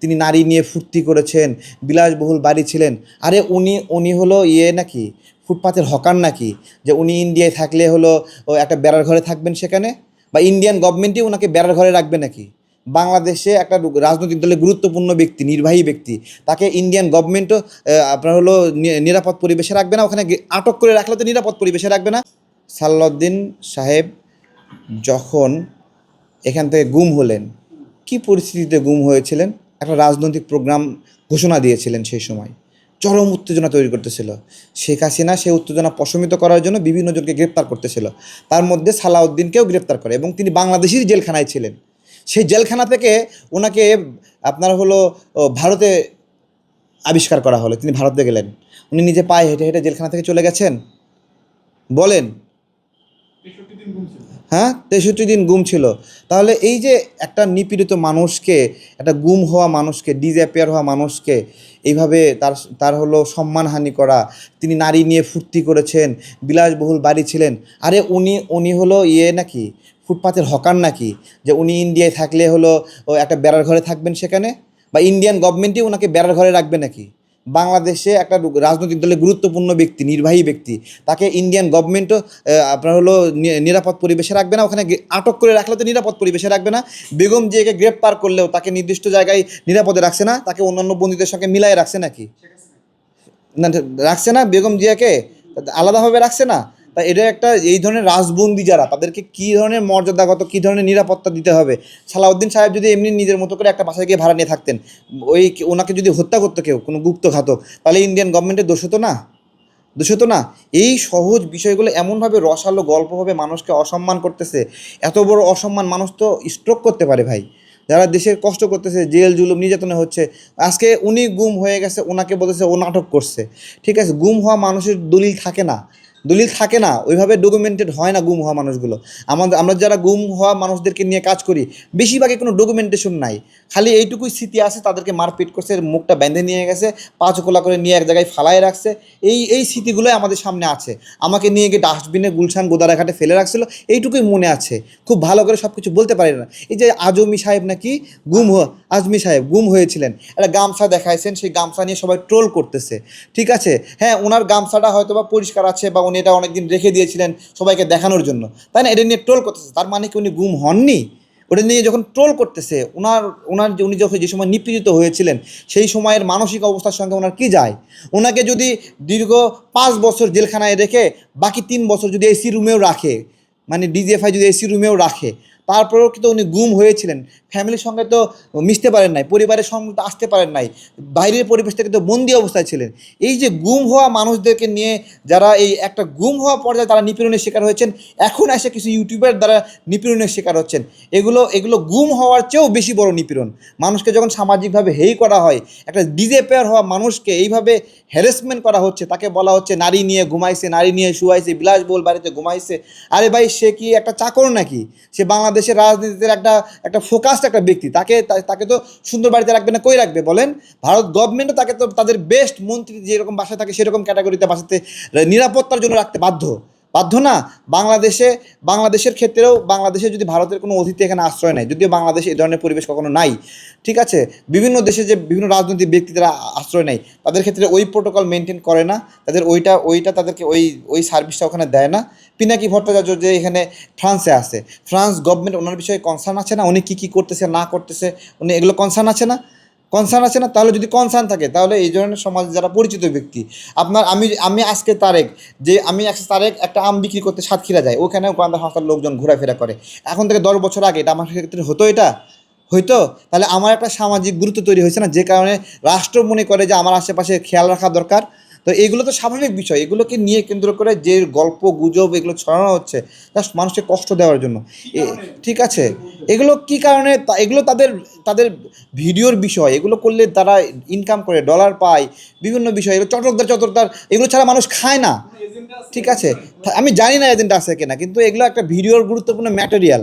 তিনি নারী নিয়ে ফুর্তি করেছেন, বিলাসবহুল বাড়ি ছিলেন। আরে উনি উনি হলো ইয়ে নাকি ফুটপাথের হকার নাকি, যে উনি ইন্ডিয়ায় থাকলে হলো একটা বেড়ার ঘরে থাকবেন সেখানে? বা ইন্ডিয়ান গভর্নমেন্টই ওনাকে বেড়ার ঘরে রাখবে নাকি? বাংলাদেশে একটা রাজনৈতিক দলের গুরুত্বপূর্ণ ব্যক্তি, নির্বাহী ব্যক্তি, তাকে ইন্ডিয়ান গভর্নমেন্টও আপনার হলো নিরাপদ পরিবেশে রাখবে না, ওখানে আটক করে রাখলে তো নিরাপদ পরিবেশে রাখবে না। সাল্লাউদ্দিন সাহেব যখন এখান থেকে গুম হলেন, কি পরিস্থিতিতে গুম হয়েছিলেন? একটা রাজনৈতিক প্রোগ্রাম ঘোষণা দিয়েছিলেন সেই সময়। চরম উত্তেজনা তৈরি করতেছিল। শেখ হাসিনা সেই উত্তেজনা প্রশমিত করার জন্য বিভিন্ন জনকে গ্রেপ্তার করতেছিল। তার মধ্যে সালাউদ্দিনকেও গ্রেপ্তার করে এবং তিনি বাংলাদেশের জেলখানায় ছিলেন। সেই জেলখানা থেকে ওনাকে আপনার হলো ভারতে আবিষ্কার করা হলো। তিনি ভারতে গেলেন। উনি নিজে পায়ে হেঁটে হেঁটে জেলখানা থেকে চলে গেছেন। বলেন হ্যাঁ? তেষট্টি দিন গুম ছিল। তাহলে এই যে একটা নিপীড়িত মানুষকে, একটা গুম হওয়া মানুষকে ডিজ্যাপিয়ার হওয়া মানুষকে, এইভাবে তার তার হলো সম্মানহানি করা, তিনি নারী নিয়ে ফুর্তি করেছেন, বিলাসবহুল বাড়ি ছিলেন, আরে উনি উনি হলো ইয়ে নাকি, ফুটপাতের হকার নাকি, যে উনি ইন্ডিয়ায় থাকলে হলো একটা বেড়ার ঘরে থাকবেন সেখানে? বা ইন্ডিয়ান গভর্নমেন্টই ওনাকে বেড়ার ঘরে রাখবে নাকি? বাংলাদেশে একটা রাজনৈতিক দলের গুরুত্বপূর্ণ ব্যক্তি, নির্বাহী ব্যক্তি, তাকে ইন্ডিয়ান গভর্নমেন্টও আপনার হলো নিরাপদ পরিবেশে রাখবে না, ওখানে আটক করে রাখলে তো নিরাপদ পরিবেশে রাখবে না। বেগম জিয়াকে গ্রেপ্তার করলেও তাকে নির্দিষ্ট জায়গায় নিরাপদে রাখছে না, তাকে অন্যান্য বন্দীদের সঙ্গে মিলাই রাখছে নাকি? না, রাখছে না বেগম জিয়াকে? আলাদাভাবে রাখছে না? তা এটা একটা এই ধরনের রাজবন্দি যারা, তাদেরকে কী ধরনের মর্যাদাগত, কী ধরনের নিরাপত্তা দিতে হবে? সালাউদ্দিন সাহেব যদি এমনি নিজের মতো করে একটা বাসায় গিয়ে ভাড়া নিয়ে থাকতেন, ওই ওনাকে যদি হত্যা করতো কেউ, কোনো গুপ্ত ঘাতক, তাহলে ইন্ডিয়ান গভর্নমেন্টের দোষ হতো না? দোষ হতো না? এই সহজ বিষয়গুলো এমনভাবে রসালো গল্পভাবে মানুষকে অসম্মান করতেছে, এত বড় অসম্মান মানুষ তো স্ট্রোক করতে পারে ভাই। যারা দেশের কষ্ট করতেছে, জেল, জুলুম, নির্যাতনে হচ্ছে, আজকে উনি গুম হয়ে গেছে ওনাকে বলতেছে ও নাটক করছে। ঠিক আছে, গুম হওয়া মানুষের দলিল থাকে না। দলিল থাকে না, ওইভাবে ডকুমেন্টেড হয় না গুম হওয়া মানুষগুলো। আমাদের, আমরা যারা গুম হওয়া মানুষদেরকে নিয়ে কাজ করি, বেশিরভাগই কোনো ডকুমেন্টেশন নাই। খালি এইটুকুই স্মৃতি আছে, তাদেরকে মারপিট করছে, মুখটা বেঁধে নিয়ে গেছে পাঁচ কোলা করে নিয়ে এক জায়গায় ফালায় রাখছে। এই এই স্মৃতিগুলোই আমাদের সামনে আছে। আমাকে নিয়ে গিয়ে ডাস্টবিনে গুলশান গোদারাঘাটে ফেলে রাখছিল, এইটুকুই মনে আছে। খুব ভালো করে সব কিছু বলতে পারি না। এই যে আজমি সাহেব নাকি গুম আজমি সাহেব গুম হয়েছিলেন। একটা গামছা দেখাইছেন, সেই গামছা নিয়ে সবাই ট্রোল করতেছে। ঠিক আছে? হ্যাঁ ওনার গামছাটা হয়তো বা পরিষ্কার আছে বা উনি এটা অনেকদিন রেখে দিয়েছিলেন সবাইকে দেখানোর জন্য। তাই না? এটা নিয়ে ট্রোল করতেছে। তার মানে কি উনি গুম হননি? ওটা নিয়ে যখন ট্রোল করতেছে ওনার ওনার যে, উনি যখন যে সময় নিপীড়িত হয়েছিলেন, সেই সময়ের মানসিক অবস্থার সঙ্গে ওনার কী যায়? ওনাকে যদি দীর্ঘ পাঁচ বছর জেলখানায় রেখে, বাকি তিন বছর যদি এসি রুমেও রাখে মানে ডিজিএফআই যদি এসি রুমেও রাখে তারপরেও কিন্তু উনি গুম হয়েছিলেন। ফ্যামিলির সঙ্গে তো মিশতে পারেন নাই, পরিবারের সঙ্গে তো আসতে পারেন নাই, বাইরের পরিবেশ থেকে তো বন্দি অবস্থায় ছিলেন। এই যে গুম হওয়া মানুষদেরকে নিয়ে যারা এই একটা গুম হওয়া পর্যায়ে তারা নিপীড়নের শিকার হয়েছেন, এখন এসে কিছু ইউটিউবের দ্বারা নিপীড়নের শিকার হচ্ছেন। এগুলো এগুলো গুম হওয়ার চেয়েও বেশি বড় নিপীড়ন। মানুষকে যখন সামাজিকভাবে হেই করা হয়, একটা ডিজে পেয়ার হওয়া মানুষকে এইভাবে হ্যারাসমেন্ট করা হচ্ছে, তাকে বলা হচ্ছে, নারী নিয়ে ঘুমাইছে, নারী নিয়ে শুয়াইছে, বিলাসবহুল বাড়িতে ঘুমাইছে। আরে ভাই, সে কি একটা চাকর নাকি? সে বাংলাদেশের রাজনীতিতে একটা একটা ফোকাসড একটা ব্যক্তি। তাকে তাকে তো সুন্দর বাড়িতে রাখবে না, কই রাখবে বলেন? ভারত গভর্নমেন্টও তাকে তো তাদের বেস্ট মন্ত্রী যেরকম বাসায় থাকে সেরকম ক্যাটাগরিতে বাসাতে নিরাপত্তার জন্য রাখতে বাধ্য। বাধ্য না? বাংলাদেশে, বাংলাদেশের ক্ষেত্রেও বাংলাদেশে যদি ভারতের কোনো অতিথি এখানে আশ্রয় নেয়, যদিও বাংলাদেশে এই ধরনের পরিবেশ কখনো নাই, ঠিক আছে? বিভিন্ন দেশে যে বিভিন্ন রাজনৈতিক ব্যক্তি তারা আশ্রয় নেয়, তাদের ক্ষেত্রে ওই প্রোটোকল মেনটেন করে না, তাদের ওইটা ওইটা তাদেরকে ওই ওই সার্ভিসটা ওখানে দেয় না। পিনাকি ভট্টাচার্য যে এখানে ফ্রান্সে আছে। ফ্রান্স গভর্নমেন্ট ওনার বিষয়ে কনসার্ন আছে না? উনি কী কী করতেছে, না করতেছে? উনি এগুলো কনসার্ন আছে না? কনসার্ন আছে না? তাহলে যদি কনসার্ন থাকে, তাহলে এই ধরনের সমাজে যারা পরিচিত ব্যক্তি, আপনার আমি আমি আজকে তারেক, যে আমি আজকে তারেক একটা আম বিক্রি করতে সাতক্ষীরা যাই ওখানেও গোয়েন্দা সংস্থার লোকজন ঘোরাফেরা করে। এখন থেকে দশ বছর আগে এটা আমার ক্ষেত্রে হতো এটা? হয়তো তাহলে আমার একটা সামাজিক গুরুত্ব তৈরি হয়েছে না? যে কারণে রাষ্ট্র মনে করে যে আমার আশেপাশে খেয়াল রাখা দরকার। তো এগুলো তো স্বাভাবিক বিষয়। এগুলোকে নিয়ে কেন্দ্র করে যে গল্প, গুজব এগুলো ছড়ানো হচ্ছে জাস্ট মানুষকে কষ্ট দেওয়ার জন্য। ঠিক আছে? এগুলো কি কারণে? এগুলো তাদের তাদের ভিডিওর বিষয়। এগুলো করলে তারা ইনকাম করে ডলার পায়, বিভিন্ন বিষয়। এগুলো চটকদার চটকদার, এগুলো ছাড়া মানুষ খায় না। ঠিক আছে? আমি জানি না এজেন্ট আছে কিনা, কিন্তু এগুলো একটা ভিডিওর গুরুত্বপূর্ণ ম্যাটেরিয়াল